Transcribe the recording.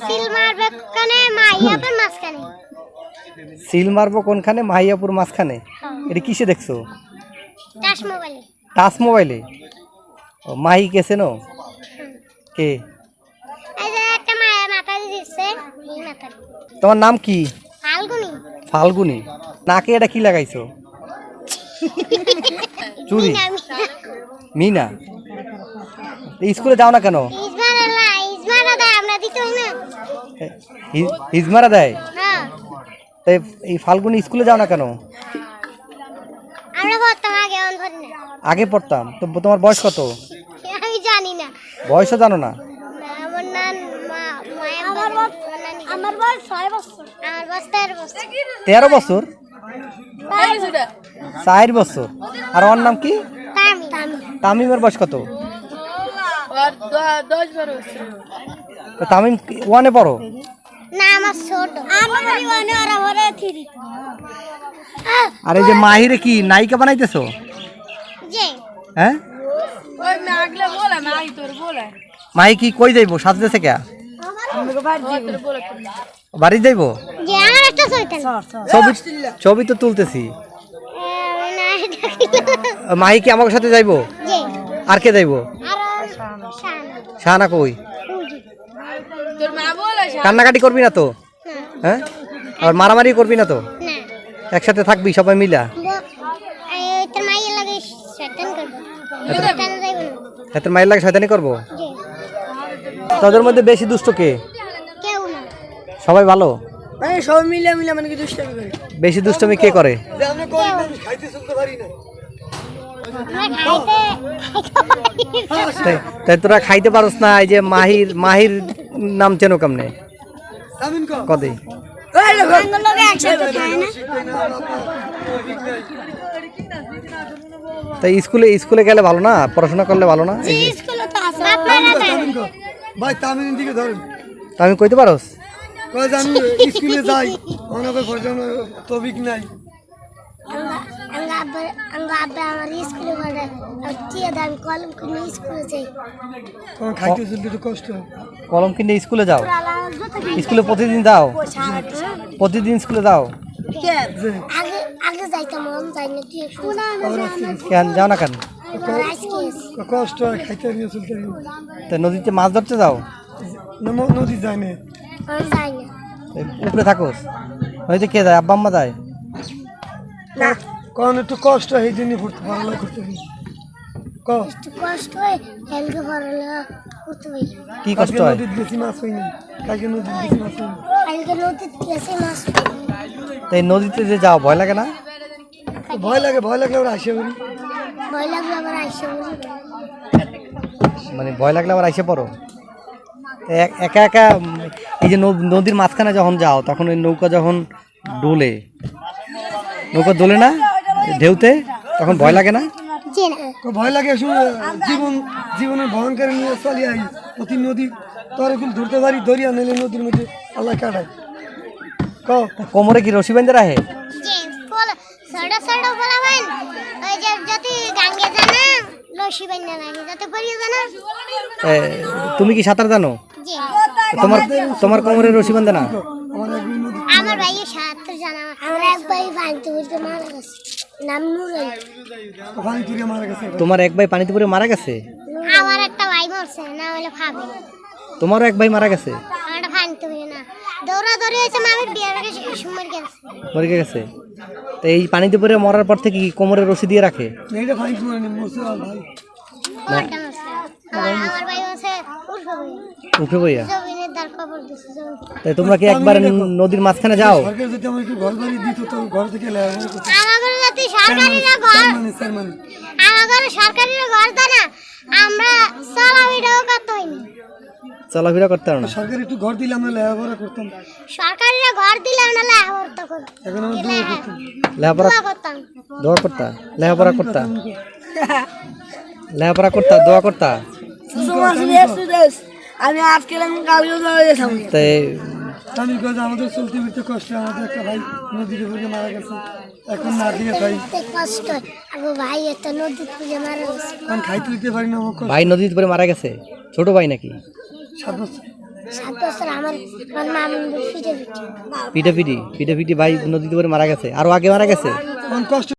Seal মারবে কানে মাইয়াপের মাঝখানে। সিল মারবো কোনখানে? মাহিয়াপুর মাঝখানে? এটা কিসে দেখছ? টাচ মোবাইলে। টাচ মোবাইলে? ও মাহি কে? এই যে একটা মায়ের মাথা দিচ্ছে এই মাথা তোমার নাম কি? ফাল্গুনি। ফাল্গুনি। নাকে এটা কি লাগাইছো? চুরি। মিনা স্কুলে যাও না কেন ইসমারা না ইসমারা দেয় আমরা দিতে হয় না হি- হিজমারা দেয়? হ্যাঁ। তাই এই ফাল্গুনি স্কুলে যাও না কেন? আগে অন ধরি না। আগে পড়তাম। তো তোমার বয়স কত? আমি জানি না। বয়সও জানো না? আমার নাম আমার বয়স ছয় বছর। আমার বয়স তেরো বছর। তেরো বছর? চার বছর। আর ওর নাম কি? তামি। তামি। তামিমের বয়স কত? তো তামিম ওয়ানে পড়ো? না আমার ছোট। আমার বাড়ি ওরা ভরে থ্রি। আর এই যে মাহিরে কি নায়িকা বানাইতেছো? হ্যাঁ? মাহি কি কই যাইবো? সাজতেছে কে? বাড়ি যাইবো। ছবি ছবি তো তুলতেছি? মাহি কি আমার সাথে যাইবো? আর কে যাইবো? আর শান শাহানা কই? কান্নাকাটি করবি না তো? হ্যাঁ। আর মারামারি করবি না তো? না একসাথে থাকবি সবাই মিলা? তোর মায়ের লাগে শয়তানি করব। তাদের মধ্যে বেশি দুষ্ট কে? কেউ না। সবাই ভালো? মানে সব মিলে মিলে মানে কি দুষ্টামি করে? বেশি দুষ্টমি কে করে? তাই- তোরা খাইতে পারস না এই যে মাহির মাহির নাম চেনো কেমনে? কদে। তাই স্কুলে স্কুলে গেলে ভালো না? পড়াশোনা করলে ভালো না? ভাই দিকে ধরেন। কইতে পারস? আমি স্কুলে যাই অনেকে তবিক নাই। আঙ্গা আঙ্গা আব্বা আমার স্কুলে পড়ে কলম কিনে স্কুলে যাই। খাইতে চলতে একটু কষ্ট। কলম কিনে স্কুলে যাও? স্কুলে প্রতিদিন যাও? প্রতিদিন স্কুলে যাও? আগে আগে যাইতাম যাই না তুই কেন যাও না কেন? কষ্ট খাইতে নিয়ে চলতে তা নদীতে মাছ ধরতে যাও? নদী যায় না। উপরে থাকোস। নদীতে কে যায়? আব্বা আম্মা যায়? কারণ একটু কষ্ট হয় এই জন্য পড়তে পড়ালেখা করতে। কষ্ট হয় হেলকে পড়ালেখা করতে কি কষ্ট নদীর বেশি মাছ হয়নি। কালকে নদীর বেশি মাছ হয়নি। হেলকে নদীতে গেছে মাছ তাই নদীতে যে যাও ভয় লাগে না? ভয় লাগে ভয় লাগলে আসে ভয় আবার আইসে বুঝি মানে ভয় লাগলে আবার আইসে পড়ো। এক- একা একা এই যে নদ- নদীর মাঝখানে যখন যাও তখন ওই নৌকা যখন ডোলে নৌকা দোলে না? ঢেউতে? তখন ভয় লাগে না? তো ভয় লাগে জীবন জীবনের ভয়ঙ্কর নিয়ে চলে আই। প্রতি নদী তোর এগুলো ধরতে পারি দরিয়া নিলে নদীর মধ্যে আল্লাহ কাটায়। ক? কোমরে কি রশি বেঁধে রাখে? জি বল সড়া সড়া বলাবেন ওই যে যদি গাঙ্গে জানা লসি বান্না লাগে যাতে পড়িয়ে জানা। এ, তুমি কি সাঁতার জানো? তোমার তোমার কোমরে রশি বাঁধে না? আমার ভাইয়ের সাথে জানা আমার এক ভাই ভাঙতে বলতে মারা গেছে। তোমার এক ভাই পানিতে পড়ে মারা গেছে? আমার একটা ভাই মরছে না হলে খাবে তোমারও এক ভাই মারা গেছে? আমার ভাঙতে হবে না। দৌড়া দৌড়ে হয়েছে আমি বিয়ের আগে গেছে। মরে গেছে? তো এই পানিতে পড়ে মরার পর থেকে কি কোমরে রশি দিয়ে রাখে? এইটা মরছে ভাই। আমার ভাই মরছে উঠে বইয়া? তাই তোমরা কি একবার নদীর মাঝখানে যাও? সরকার যদি আমার একটু ঘর বাড়ি দিত তো ঘর থেকে আমাদের যাতে সরকারিরা ঘর স্যার আমাদের সরকারিরা ঘর দেয় আমরা চলাফেরাও করতে হয়নি। চলাফেরা করতে পারো না। সরকার একটু ঘর দিলে আমরা লেখাপড়া করতাম। সরকারিরা ঘর দিলে আমরা লেখাপড়া করতাম। এখন আমরা দূরে করতাম। লেখাপড়া করতাম। দোয়া করতা? লেখাপড়া করতা? লেখাপড়া করতা? দোয়া করতা? আমি আজকে কালকেও যাওয়া যেতাম তাই আমি কাজ আমাদের চলতে ফিরতে কষ্ট আমাদের একটা ভাই নদীতে পড়ে মারা গেছে। এখন না দিয়ে খাই কষ্ট আমার ভাই এত নদী খুঁজে মারা গেছে। কারণ খাইতে দিতে পারি না আমার ভাই নদীতে পড়ে মারা গেছে। ছোট ভাই নাকি? সাত বছর। সাত বছর আমার আমার পিটি পিটি ভাই নদীতে পরে মারা গেছে। আরও আগে মারা গেছে? কষ্ট